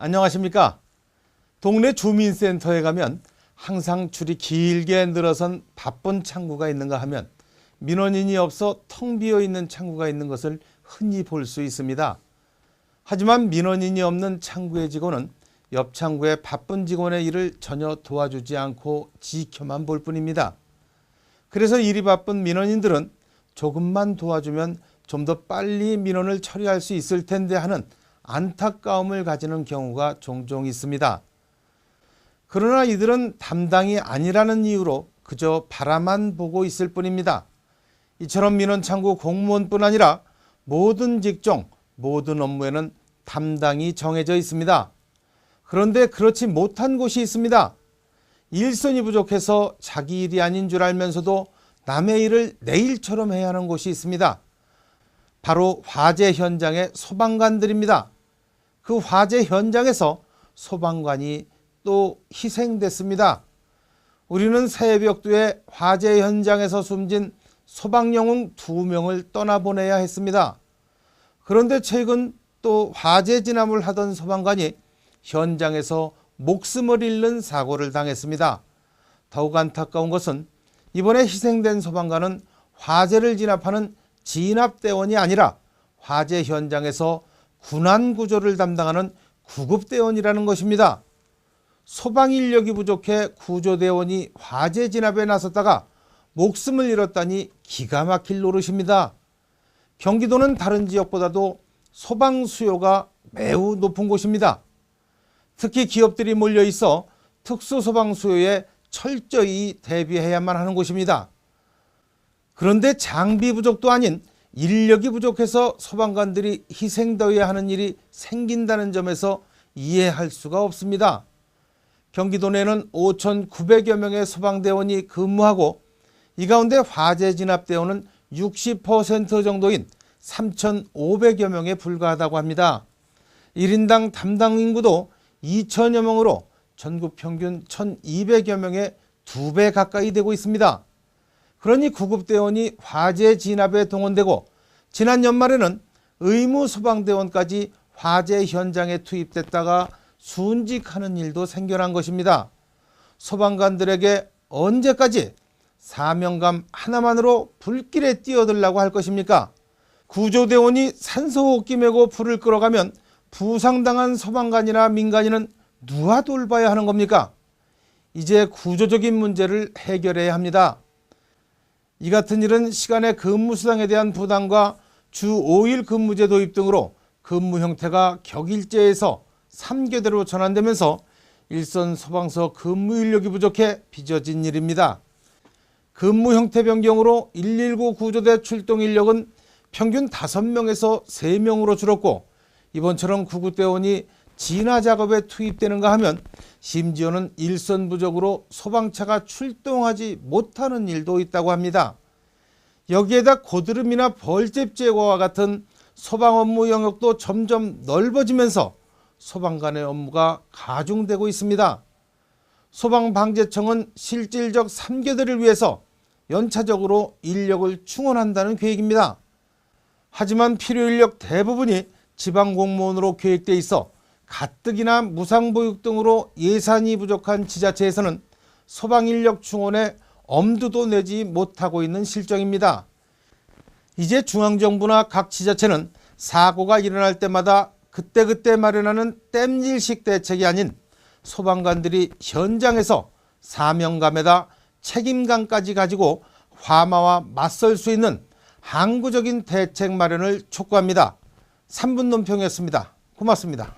안녕하십니까. 동네 주민센터에 가면 항상 줄이 길게 늘어선 바쁜 창구가 있는가 하면 민원인이 없어 텅 비어 있는 창구가 있는 것을 흔히 볼 수 있습니다. 하지만 민원인이 없는 창구의 직원은 옆 창구의 바쁜 직원의 일을 전혀 도와주지 않고 지켜만 볼 뿐입니다. 그래서 일이 바쁜 민원인들은 조금만 도와주면 좀 더 빨리 민원을 처리할 수 있을 텐데 하는 안타까움을 가지는 경우가 종종 있습니다. 그러나 이들은 담당이 아니라는 이유로 그저 바라만 보고 있을 뿐입니다. 이처럼 민원창구 공무원뿐 아니라 모든 직종, 모든 업무에는 담당이 정해져 있습니다. 그런데 그렇지 못한 곳이 있습니다. 일손이 부족해서 자기 일이 아닌 줄 알면서도 남의 일을 내 일처럼 해야 하는 곳이 있습니다. 바로 화재 현장의 소방관들입니다. 그 화재 현장에서 소방관이 또 희생됐습니다. 우리는 새벽두에 화재 현장에서 숨진 소방영웅 두 명을 떠나보내야 했습니다. 그런데 최근 또 화재 진압을 하던 소방관이 현장에서 목숨을 잃는 사고를 당했습니다. 더욱 안타까운 것은 이번에 희생된 소방관은 화재를 진압하는 진압대원이 아니라 화재 현장에서 군안 구조를 담당하는 구급대원이라는 것입니다. 소방 인력이 부족해 구조대원이 화재 진압에 나섰다가 목숨을 잃었다니 기가 막힐 노릇입니다. 경기도는 다른 지역보다도 소방 수요가 매우 높은 곳입니다. 특히 기업들이 몰려 있어 특수 소방 수요에 철저히 대비해야만 하는 곳입니다. 그런데 장비 부족도 아닌 인력이 부족해서 소방관들이 희생되어야 하는 일이 생긴다는 점에서 이해할 수가 없습니다. 경기도 내는 5,900여 명의 소방대원이 근무하고 이 가운데 화재 진압대원은 60% 정도인 3,500여 명에 불과하다고 합니다. 1인당 담당 인구도 2천여 명으로 전국 평균 1,200여 명의 두배 가까이 되고 있습니다. 그러니 구급대원이 화재 진압에 동원되고 지난 연말에는 의무 소방대원까지 화재 현장에 투입됐다가 순직하는 일도 생겨난 것입니다. 소방관들에게 언제까지 사명감 하나만으로 불길에 뛰어들라고 할 것입니까? 구조대원이 산소호흡기 메고 불을 끌어가면 부상당한 소방관이나 민간인은 누가 돌봐야 하는 겁니까? 이제 구조적인 문제를 해결해야 합니다. 이 같은 일은 시간의 근무 수당에 대한 부담과 주 5일 근무제 도입 등으로 근무 형태가 격일제에서 3교대로 전환되면서 일선 소방서 근무 인력이 부족해 빚어진 일입니다. 근무 형태 변경으로 119 구조대 출동 인력은 평균 5명에서 3명으로 줄었고 이번처럼 구급대원이 진화 작업에 투입되는가 하면 심지어는 일선 부족으로 소방차가 출동하지 못하는 일도 있다고 합니다. 여기에다 고드름이나 벌집 제거와 같은 소방 업무 영역도 점점 넓어지면서 소방관의 업무가 가중되고 있습니다. 소방방재청은 실질적 3교대를 위해서 연차적으로 인력을 충원한다는 계획입니다. 하지만 필요 인력 대부분이 지방 공무원으로 계획돼 있어 가뜩이나 무상보육 등으로 예산이 부족한 지자체에서는 소방 인력 충원에 엄두도 내지 못하고 있는 실정입니다. 이제 중앙정부나 각 지자체는 사고가 일어날 때마다 그때그때 마련하는 땜질식 대책이 아닌 소방관들이 현장에서 사명감에다 책임감까지 가지고 화마와 맞설 수 있는 항구적인 대책 마련을 촉구합니다. 3분 논평이었습니다. 고맙습니다.